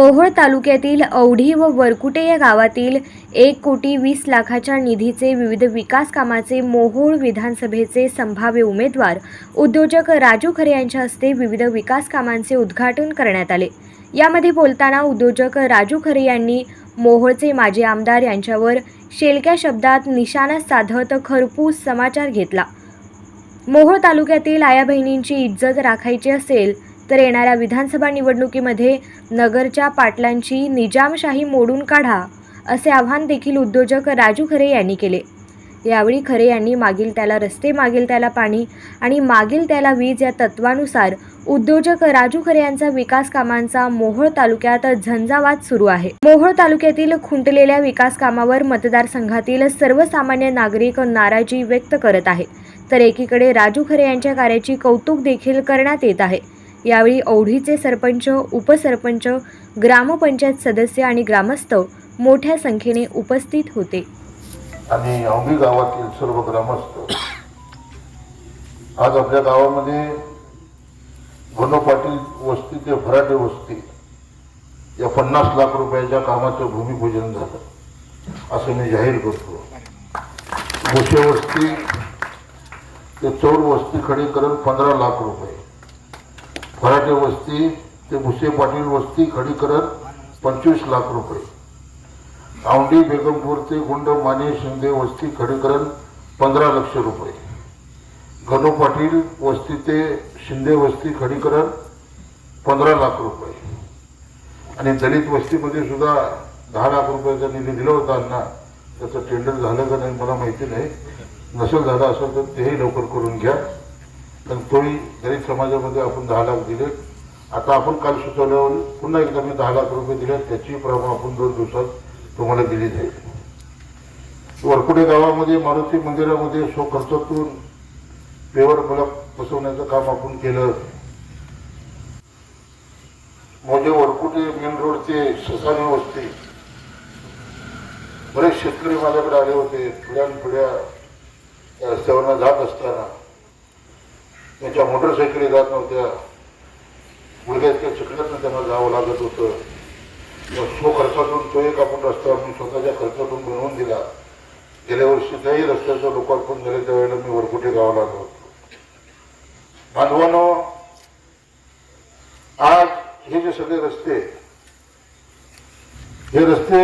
मोहोळ तालुक्यातील औढी व वरकुटे या गावातील एक कोटी वीस लाखाच्या निधीचे विविध विकास कामाचे मोहोळ विधानसभेचे संभाव्य उमेदवार उद्योजक राजू खरे यांच्या हस्ते विविध विकास कामांचे उद्घाटन करण्यात आले. यामध्ये बोलताना उद्योजक राजू खरे यांनी मोहोळचे माजी आमदार यांच्यावर शेलक्या शब्दात निशाणा साधत खरपूस समाचार घेतला. मोहोळ तालुक्यातील आया बहिणींची इज्जत राखायची असेल तर येणाऱ्या विधानसभा निवडणुकीमध्ये नगरच्या पाटलांची निजामशाही मोडून काढा असे आव्हान देखील उद्योजक राजू खरे यांनी केले. यावेळी खरे यांनी मागील त्याला रस्ते मागील त्याला पाणी आणि मागील त्याला वीज या तत्वानुसार उद्योजक राजू खरे यांचा विकास कामांचा मोहोळ तालुक्यात झंझावात सुरू आहे. मोहोळ तालुक्यातील खुंटलेल्या विकास कामावर मतदारसंघातील सर्वसामान्य नागरिक नाराजी व्यक्त करत आहे. तर एकीकडे राजू खरे यांच्या कार्याची कौतुक देखील करण्यात येत आहे. यावेळी औढीचे सरपंच उपसरपंच ग्रामपंचायत सदस्य आणि ग्रामस्थ मोठ्या संख्येने उपस्थित होते. आणि औंधी गावातील सर्व ग्रामस्थ आज आपल्या गावामध्ये गोनो पाटील वस्ती ते फराटे वस्ती या पन्नास लाख रुपयाच्या कामाचं भूमिपूजन झालं. असं मी जाहीर करतो. भुसे वस्ती ते चौर वस्ती खडीकरण पंधरा लाख रुपये. फराटे वस्ती ते भुसे पाटील वस्ती खडीकरण पंचवीस लाख रुपये. औंडी बेगमपूर ते गुंड माने शिंदे वस्ती खडीकरण पंधरा लक्ष रुपये. गणू पाटील वस्ती ते शिंदे वस्ती खडीकरण पंधरा लाख रुपये. आणि दलित वस्तीमध्ये सुद्धा दहा लाख रुपयाचा निधी दिला होता अण्णा त्याचं टेंडर झालं का नाही मला माहिती नाही. नसेल झालं असेल तर तेही लवकर करून घ्या. पण कोळी गरीब समाजामध्ये आपण दहा लाख दिले आता आपण काल सुचवल्यावर पुन्हा एकदा मी दहा लाख रुपये दिले त्याची प्रमाण आपण दोन दिवसात तुम्हाला दिली जाईल. वरकुडे गावामध्ये मारुती मंदिरामध्ये स्वखर्चातून पेवर फलक बसवण्याचं काम आपण केलं. मोजे वरकुटे मेन रोड ते ससानी वस्ती. बरेच शेतकरी माझ्याकडे आले होते पिढ्यान पिढ्या त्या रस्त्यावरनं जात असताना. त्यांच्या मोटरसायकली जात नव्हत्या. गुडघ्याच्या चिखल्यातनं त्यांना जावं लागत होतं. मग खर्चातून तो एक आपण रस्ता मी स्वतःच्या खर्चातून बनवून दिला. गेल्या वर्षी त्याही रस्त्याचं लोकार्पण झालं त्यावेळेला मी वरकुटे गावाला आलो होतो. बांधवानो आज हे जे सगळे रस्ते हे रस्ते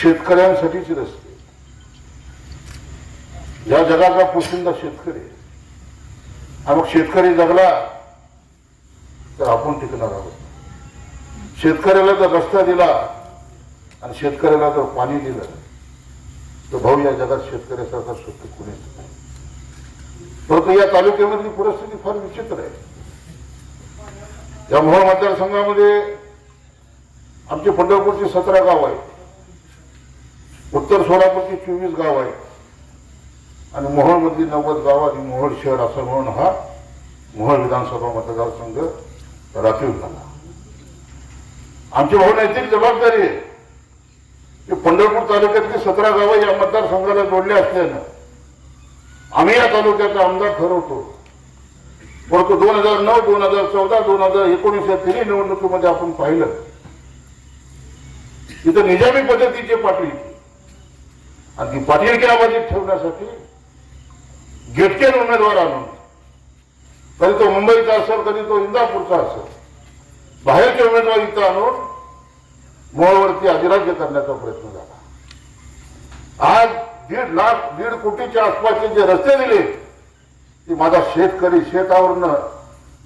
शेतकऱ्यांसाठीचे रस्ते. या जगाचा पोशिंदा शेतकरी हा मग शेतकरी जगला तर आपण टिकणार आहोत. शेतकऱ्याला जर रस्ता दिला आणि शेतकऱ्याला जर पाणी दिलं तर भाऊ या जगात शेतकऱ्यासारखा सुख कुणीच नाही. परंतु या तालुक्यामधली परिस्थिती फार विचित्र आहे. या मोहोळ मतदारसंघामध्ये आमचे पंढरपूरचे सतरा गाव आहेत. उत्तर सोलापूरची चोवीस गाव आहेत. आणि मोहोळमधली नव्वद गाव आणि मोहोळ शहर असं म्हणून हा मोहोळ विधानसभा मतदारसंघ राखीव झाला. आमची भाऊ नैतिक जबाबदारी आहे. की पंढरपूर तालुक्यातली सतरा गावं या मतदारसंघाला जोडले असल्यानं आम्ही या तालुक्याचा आमदार ठरवतो. परंतु दोन हजार नऊ दोन हजार चौदा दोन हजार एकोणीस या तिन्ही निवडणुकीमध्ये आपण पाहिलं. तिथं निजामी पद्धतीचे पाटील आणि ती पाटीलकी आवाजीत ठेवण्यासाठी घेटकेन उमेदवार आणून कधी तो मुंबईचा असेल कधी तो इंदापूरचा असेल बाहेरचे उमेदवार इथं आणून मोहवरती अधिराज्य करण्याचा प्रयत्न झाला. आज दीड लाख दीड कोटीच्या आसपासचे जे रस्ते दिले ते माझा शेतकरी शेतावरनं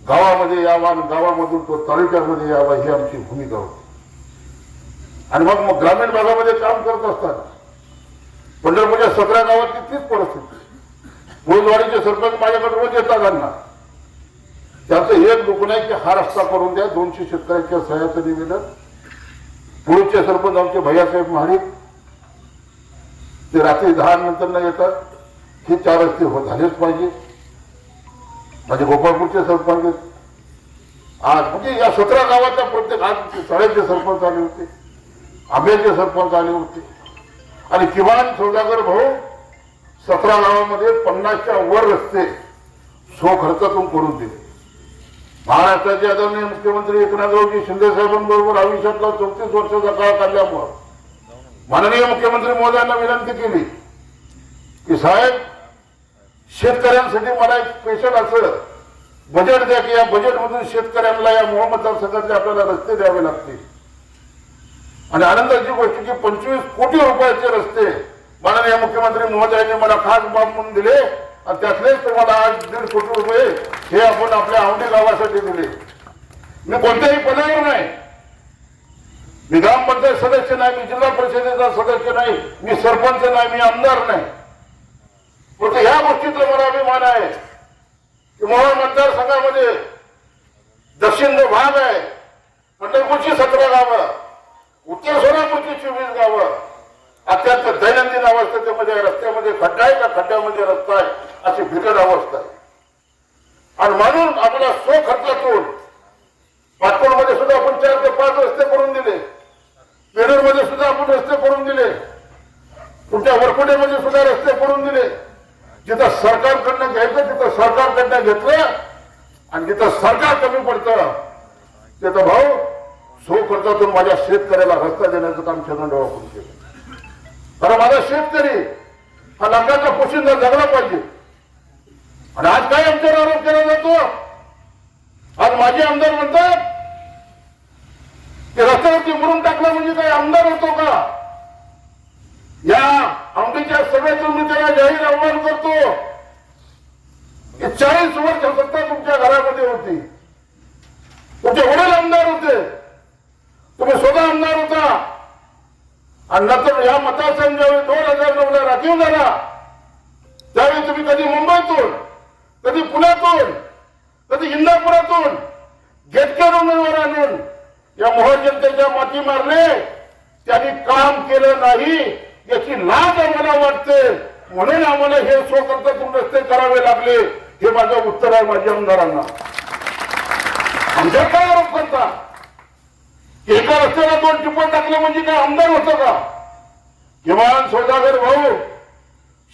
गावामध्ये यावा आणि गावामधून तो तालुक्यामध्ये यावा ही आमची भूमिका होती. आणि मग मग ग्रामीण भागामध्ये काम करत असताना पंढरपूरच्या सतरा गावात तीच परिस्थिती. मुळवाडीचे सरपंच माझ्याकडे रोज येतात त्यांना. त्याचं एक दुखणं आहे की हा रस्ता करून द्या दोनशे शेतकऱ्यांच्या सह्याचं निवेदन. पुढचे सरपंच आमचे भैयासाहेब महाडिक ते रात्री दहा नंतर न येतात. हे चार रस्ते हो झालेच पाहिजे. म्हणजे गोपाळपूरचे सरपंच आज म्हणजे या सतरा गावाच्या प्रत्येक आज तळ्याचे सरपंच आले होते आंब्याचे सरपंच आले होते. आणि किमान सौदागर भाऊ सतरा गावामध्ये पन्नासच्या वर रस्ते सो खर्चातून करून दिले महाराष्ट्राचे आदरणीय मुख्यमंत्री एकनाथरावजी शिंदे साहेबांबरोबर आयुष्यातला चौतीस वर्षाचा काळ काढल्यामुळं माननीय मुख्यमंत्री महोदयांना विनंती केली की साहेब शेतकऱ्यांसाठी मला एक स्पेशल असं बजेट द्या की या बजेटमधून शेतकऱ्यांना या मोह आपल्याला रस्ते द्यावे लागतील. आणि आनंदाची गोष्ट की पंचवीस कोटी रुपयाचे रस्ते माननीय मुख्यमंत्री महोदयांनी मला खास बाब म्हणून दिले. आणि त्यातलेच तुम्हाला आज दीड कोटी रुपये हे आपण आपल्या आवडी गावासाठी दिले. मी कोणत्याही पदावर नाही. मी ग्रामपंचायत सदस्य नाही मी जिल्हा परिषदेचा सदस्य नाही मी सरपंच नाही मी आमदार नाही. फक्त ह्या गोष्टीतला मला अभिमान आहे की मोहोळ मतदारसंघामध्ये दक्षिण जो भाग आहे पंढरपूरची सतरा गावं उत्तर सोलापूरची चोवीस गावं अत्यंत अवस्थेमध्ये रस्त्यामध्ये खड्डा आहे का? खड्ड्यामध्ये रस्ता आहे. अशी बिकट अवस्था आहे. आणि म्हणून आपल्या सो खर्चातून मध्ये सुद्धा आपण चार ते पाच रस्ते करून दिले. मध्ये सुद्धा आपण रस्ते करून दिले. तुमच्या वरकुटेमध्ये सुद्धा रस्ते करून दिले. जिथं सरकारकडनं घ्यायचं तिथं सरकारकडनं घेतलं आणि जिथं सरकार कमी पडतं तिथं भाऊ सो खर्चातून माझ्या शेतकऱ्याला रस्ता देण्याचं काम छगनराव आपण केलं. बरं माझा शेतकरी हा लग्नाचा पोशिंदा जगला पाहिजे. आणि आज काय आमच्यावर आरोप केला जातो? आज माझे आमदार म्हणतात की रस्त्यावरती मुरून टाकला म्हणजे काही आमदार होतो का? या आमटीच्या सभेतून मी त्याला जाहीर आव्हान करतो. की चाळीस वर्ष सत्ता तुमच्या घरामध्ये होती. तुमचे वडील आमदार होते. तुम्ही स्वतः आमदार होता. आणि नंतर या मतदारसंघ ज्यावेळी दोन हजार नऊ ला राखीव झाला. त्यावेळी तुम्ही कधी मुंबईतून कधी पुण्यातून कधी इंदापुरातून घेतकर उमेदवार आणून या मोहर जनतेच्या माती मारले त्यांनी काम केलं नाही याची लाज आम्हाला वाटते. म्हणून आम्हाला हे स्वकर्तातून रस्ते करावे लागले. हे माझं उत्तर आहे माझ्या आमदारांना. आमच्या काय आरोप करता? एका रस्त्याला दोन टिप्पण टाकले म्हणजे काय आमदार होतं का? किमान सौदागर भाऊ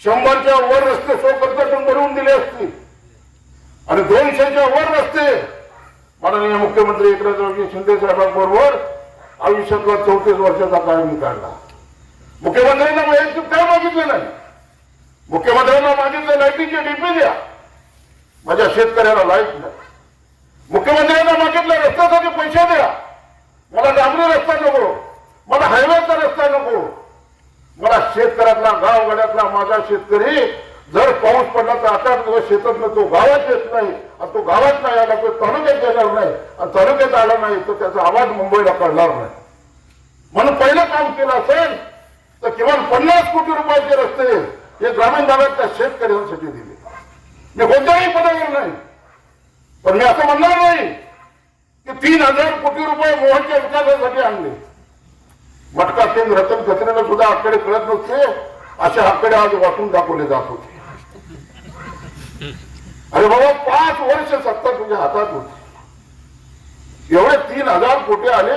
शंभरच्या वर रस्ते स्वकर्तातून बनवून दिले असतील. आणि दोनशेच्या वर रस्ते. माननीय मुख्यमंत्री एकनाथरावजी शिंदे साहेबांबरोबर आयुष्यातला चौतीस वर्षाचा काळ मी काढला. मुख्यमंत्र्यांना वैयक्तिक काय मागितलं नाही? मुख्यमंत्र्यांना मागितलं लाईटीचे डीपी द्या. माझ्या शेतकऱ्याला लाइट नाही मुख्यमंत्र्यांना मागितलं रस्त्यासाठी पैसे द्या. मला डांबरी रस्ता नको. मला हायवेचा रस्ता नको. मला शेतकऱ्यातला गावगाड्यातला माझा शेतकरी जर पाऊस पडला तर आता दिवस शेतात तो गावात येत नाही. आणि तो गावात नाही आला तर तालुक्यात येणार नाही. आणि तालुक्यात आला नाही तर त्याचा आवाज मुंबईला कळणार नाही. म्हणून पहिलं काम केलं असेल तर किमान पन्नास कोटी रुपयाचे रस्ते हे ग्रामीण भागातल्या शेतकऱ्यांसाठी दिले. मी कोणत्याही पदावर नाही. पण मी असं म्हणणार नाही तीन हजार कोटी रुपये मोहनच्या विकासासाठी आणले. मटका सिंग रतन कचऱ्याला सुद्धा आकडे कळत नसते असे आकडे आज वाटून दाखवले जात होते. अरे बाबा पाच वर्ष सत्ता तुझ्या हातात होती. एवढे तीन हजार कोटी आले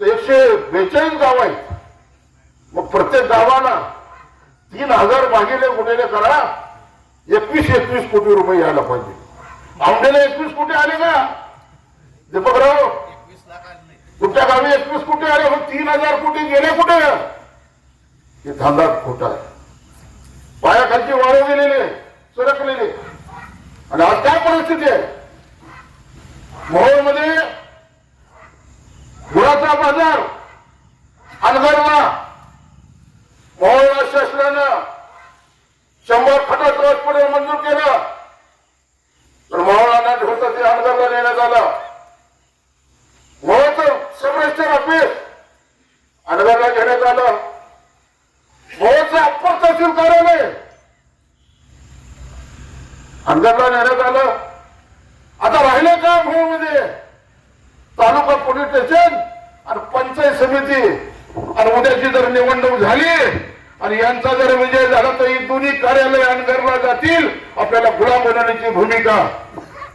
तर एकशे बेचाळीस गाव आहेत. मग प्रत्येक गावाला तीन हजार मागिले गुन्हेले करा एकवीस एकवीस कोटी रुपये यायला पाहिजे. औंढेला एकवीस कोटी आले का? दीपकराव तुमच्या गावी? एकवीस कोटी आले मग तीन हजार कोटी गेले कुठे? हे धंदा खोटा आहे. पायाखालची वाळू गेलेले सरकलेले आणि आज काय परिस्थिती आहे? मोहोळमध्ये गुळाचा बाजार अनगरला मोहोळला शासनानं शंभर फटाचं मंजूर केलं. तर मोहोळांना ढोलतं ते अनगरला नेण्यात आलं. मोहोळचं सब रजिस्टर ऑफिस घेण्यात आलं. मोहोळचं अप्पर तहसील कार्यालय. अंधारला नेण्यात आलं. आता राहिलं का मोहोळमध्ये तालुका पोलीस स्टेशन आणि पंचायत समिती. आणि उद्याची जर निवडणूक झाली आणि यांचा जर विजय झाला तर ही दोन्ही कार्यालय अनगरला जातील. आपल्याला गुलाम बनवण्याची भूमिका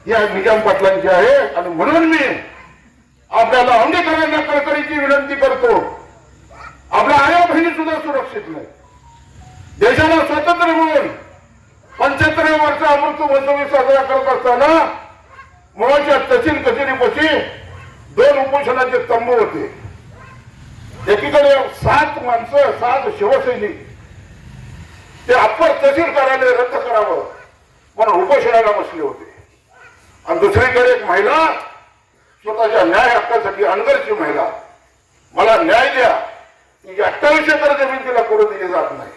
या निजाम पाटलांची आहे. आणि म्हणून मी आपल्याला अंगीकारांना कळकळीची विनंती करतो. आपल्या आया बहिणी सुद्धा सुरक्षित नाही. देशाला स्वातंत्र्य मिळून पंच्याहत्तर वर्ष अमृत महोत्सवी साजरा करत असताना मुळाच्या तहसील कचेरीपाशी दोन उपोषणाचे तंबू होते. एकीकडे सात माणसं सात शिवसैनिक. ते अप्पर तहसील कार्यालय रद्द करावं म्हणून उपोषणाला बसले होते. आणि दुसरीकडे एक महिला स्वतःच्या न्याय हक्कासाठी अंगरची महिला. मला न्याय द्या. की अठ्ठावीस एकर जमीन तिला करू दिली जात नाही.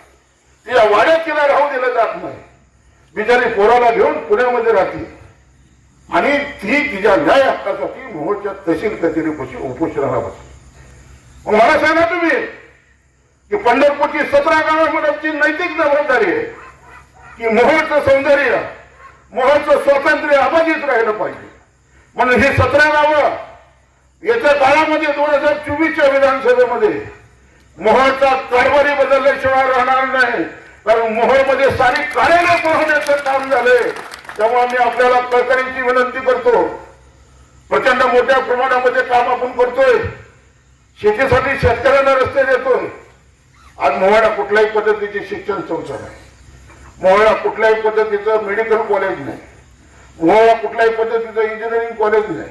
तिला वाड्यात तिला राहू दिलं जात नाही. बिचारी पोराला घेऊन पुण्यामध्ये राहते आणि ती तिच्या न्याय हक्कासाठी मोहोळच्या तहसील कचेरीपाशी उपोषणाला बसली. मग मला सांगा तुम्ही की पंढरपूरची सतरा गावांमध्ये नैतिक जबाबदारी आहे की मोहोळचं सौंदर्य मोहोळचं स्वातंत्र्य अबाधित राहिलं पाहिजे. म्हणून हे सतरा गावं येत्या काळामध्ये दोन हजार चोवीसच्या विधानसभेमध्ये मोहरचा कारभारी बदलल्याशिवाय राहणार नाही. कारण मोहरमध्ये सारी कार्यालय पोहोचण्याचं काम झालंय. त्यामुळे मी आपल्याला कळकळीची विनंती करतो. प्रचंड मोठ्या प्रमाणामध्ये काम आपण करतोय. शेतीसाठी शेतकऱ्यांना रस्ते देतोय. आज मोहाडा कुठल्याही पद्धतीची शिक्षण संस्था नाही. मोहाडा कुठल्याही पद्धतीचं मेडिकल कॉलेज नाही. मोहाळा कुठल्याही पद्धतीचं इंजिनिअरिंग कॉलेज नाही.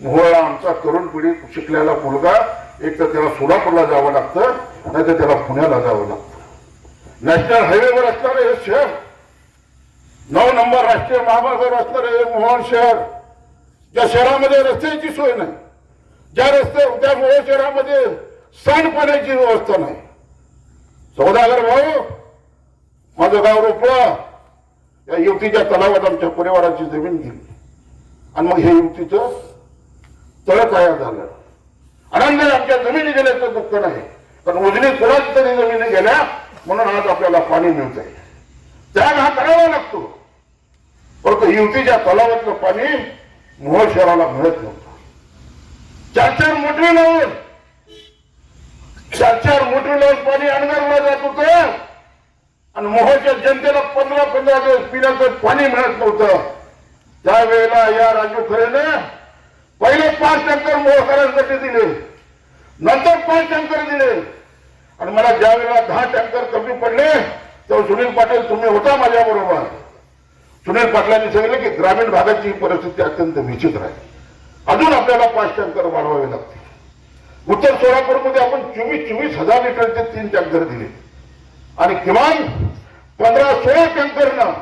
मोहळा आमचा तरुण पिढी शिकलेला मुलगा एक तर त्याला सोलापूरला जावं लागतं नाही तर त्याला पुण्याला जावं लागतं. नॅशनल हायवेवर असणारं हे शहर नऊ नंबर राष्ट्रीय महामार्गावर असणारं हे मोहन शहर ज्या शहरामध्ये रस्त्याची सोय नाही ज्या रस्ते त्या मोहन शहरामध्ये सांडपाण्याची व्यवस्था नाही. सौदागर भाऊ माझं गाव रोपळा. या युवतीच्या तलावात आमच्या परिवाराची जमीन गेली. आणि मग हे युवतीचं तळ तयार झालं. आनंद आमच्या जमिनी गेल्याचं दुःख नाही. पण उजनी कोणाच तरी जमिनी गेल्या म्हणून आज आपल्याला पाणी मिळत आहे त्याग हा करावा लागतो. परंतु युवतीच्या तलावातलं पाणी मोहोळ शहराला मिळत नव्हतं. चार चार मोटरी लावून चार चार मोटरी लावून पाणी अणगारला जात होतं. आणि मोहच्या जनतेला पंधरा पंधरा दिवस पिण्याचं पाणी मिळत नव्हतं. त्यावेळेला या राजू खरेने पहिले पाच टँकर मोहकरांसाठी दिले. नंतर पाच टँकर दिले. आणि मला ज्या वेळेला दहा टँकर कमी पडले तेव्हा सुनील पाटील तुम्ही होता माझ्या बरोबर सुनील पाटलांनी सांगितलं की ग्रामीण भागाची परिस्थिती अत्यंत विचित्र आहे. अजून आपल्याला पाच टँकर वाढवावे लागतील. उत्तर सोलापूरमध्ये आपण चोवीस चोवीस हजार लिटरचे तीन टँकर दिले. आणि किमान पंधरा सोळा टँकरनं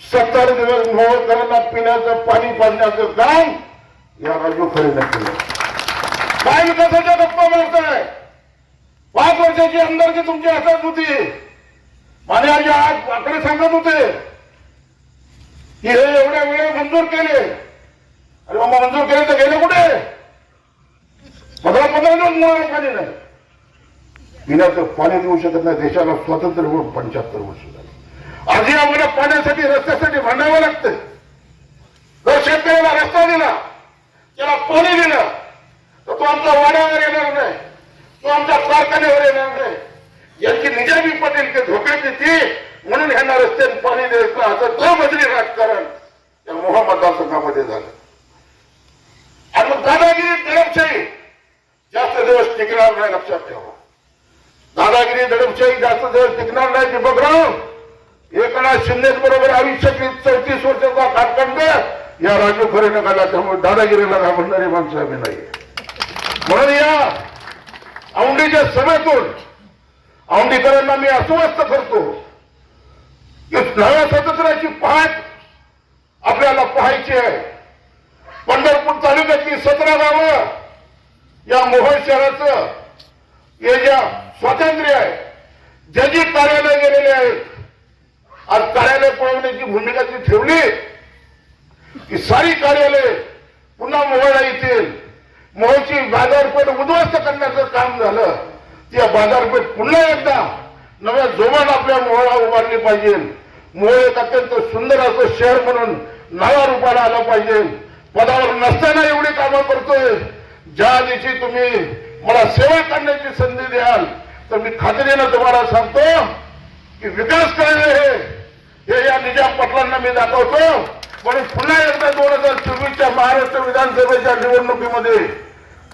सत्तर दिवस मोहकरांना पिण्याचं पाणी पाडण्याचं काम या राजू खरेनं केलं. काय विकासाच्या गप्पा मारताय. पाच वर्षाची आमदारकी तुमची हातात होती. माने आज आकडे सांगत होते की हे एवढ्या वेळे मंजूर केले. अरे मग मंजूर केले तर गेले कुठे? पंधरा पंधरा दिवस मुळाला पाणी नाही. पिण्याचं पाणी देऊ शकत नाही. देशाला स्वातंत्र्य होऊन पंच्याहत्तर वर्ष झाली. आधी आम्हाला पाण्यासाठी रस्त्यासाठी भांडावं लागतं. जर शेतकऱ्याला रस्ता दिला. त्याला पाणी दिलं. तर तो आमच्या वाड्यावर येणार नाही. तो आमच्या कारखान्यावर येणार नाही. यांची निजामी पटेल ते धोक्यात येते म्हणून ह्यांना रस्त्याने पाणी द्यायचं. असं तो बदली राजकारण या मोहा मतदारसंघामध्ये झालं. आणि मग दादागिरी दडपशाही जास्त दिवस टिकणार नाही लक्षात ठेवा. दादागिरी दडपशाही जास्त दिवस टिकणार नाही दीपकराव एकनाथ शिंदे बरोबर आयुष्यातली चौतीस वर्षाचा कालखंड या राजू खरेनं काढला त्यामुळे दादागिरीला घाबरणारी माणसं आम्ही नाही. म्हणून या औंढीच्या सभेतून औंढीकरांना मी अस्वस्थ करतो. की नव्या स्वातंत्र्याची पहाट आपल्याला पाहायची आहे. पंढरपूर तालुक्यातली सतरा गावं या मोहोळ शहराचं हे ज्या स्वातंत्र्य आहे जजी कार्यालय गेलेले आहेत आज कार्यालय पळवण्याची भूमिका ती ठेवली की सारी कार्यालय पुन्हा मोहळा येतील मोहची बाजारपेठ उद्ध्वस्त करण्याचं काम झालं. त्या बाजारपेठ पुन्हा एकदा नव्या जोमात आपल्या मोहळा उभारली पाहिजे. मोहळ एक अत्यंत सुंदर असं शहर म्हणून नव्या रूपाला आलं पाहिजे. पदावर नसताना एवढी कामं करतोय. ज्या दिवशी तुम्ही मला सेवा करण्याची संधी द्याल. तर मी खात्रीनं तुम्हाला सांगतो की विकास करणे हे हे या निजाम पटलांना मी दाखवतो. म्हणून पुन्हा एकदा दोन हजार चोवीसच्या महाराष्ट्र विधानसभेच्या निवडणुकीमध्ये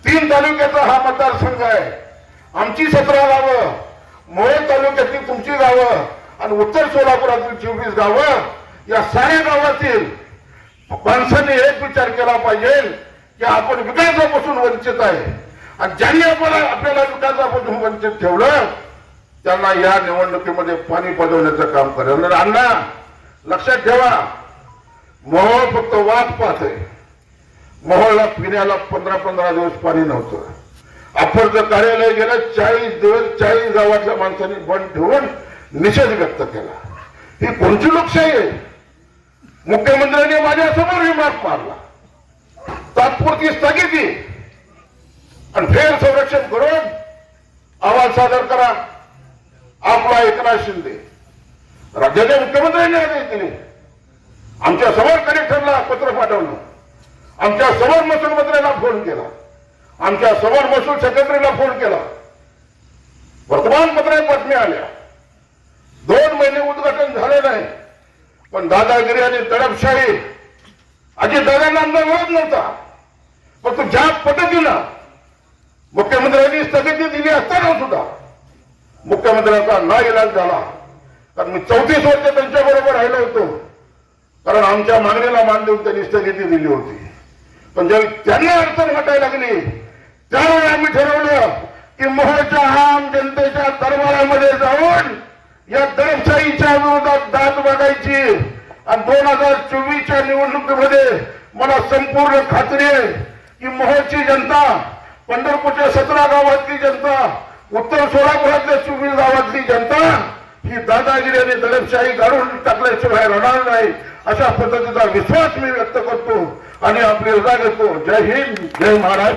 तीन तालुक्याचा हा मतदारसंघ आहे. आमची सतरा गावं मोहोळ तालुक्यातली तुमची गावं आणि उत्तर सोलापुरातील चोवीस गावं या साऱ्या गावातील माणसांनी एक विचार केला पाहिजे की आपण विकासापासून वंचित आहे. आणि ज्यांनी आपल्याला आपल्याला विकासापासून वंचित ठेवलं त्यांना या निवडणुकीमध्ये पाणी पदवण्याचं काम करेल. अण्णा लक्षात ठेवा मोहोळ फक्त वाट आहे मोहोळला पिण्याला पंधरा पंधरा दिवस पाणी नव्हतं. अप्परचं कार्यालय गेलं चाळीस दिवस चाळीस गावातल्या माणसांनी बंद ठेवून निषेध व्यक्त केला. ही कोणची लोकशाही आहे? मुख्यमंत्र्यांनी माझ्यासमोर रिमार्क मारला. तात्पुरती स्थगिती. आणि फेर संरक्षण करून अहवाल सादर करा. आपला एकनाथ शिंदे. राज्याच्या मुख्यमंत्र्यांनी आदेश दिले आमच्यासमोर कलेक्टरला पत्र पाठवलं. आमच्यासमोर महसूल मंत्र्याला फोन केला. आमच्यासमोर महसूल सेक्रेटरीला फोन केला. वर्तमानपत्रात बातम्या आल्या. दोन महिने उद्घाटन झाले नाही. पण दादागिरी आणि दडपशाही अजित दादांना आमचा विरोध नव्हता. परंतु ज्या पद्धतीनं मुख्यमंत्र्यांनी स्थगिती दिली असताना सुद्धा मुख्यमंत्र्यांचा ना इलाज झाला. कारण मी चौतीस वर्ष त्यांच्या बरोबर राहिलो होतो. कारण आमच्या मागणीला मान देऊन त्यांनी स्थगिती दिली होती. पण ज्यावेळी त्यांनी अडचण वाटायला लागली त्यावेळी आम्ही ठरवलं की मोहच्या आम जनतेच्या दरबारामध्ये जाऊन या दरशाहीच्या विरोधात दाद बघायची आणि दोन हजार चोवीसच्या निवडणुकीमध्ये मला संपूर्ण खात्री आहे की मोहची जनता पंढरपूरच्या सतरा गावातली जनता उत्तर सोलापुरातल्या चोवीस गावातली जनता ही दादागिरी आणि दडपशाही गाडून टाकल्याशिवाय राहणार नाही अशा पद्धतीचा विश्वास मी व्यक्त करतो. आणि आपली रजा घेतो जय हिंद जय महाराज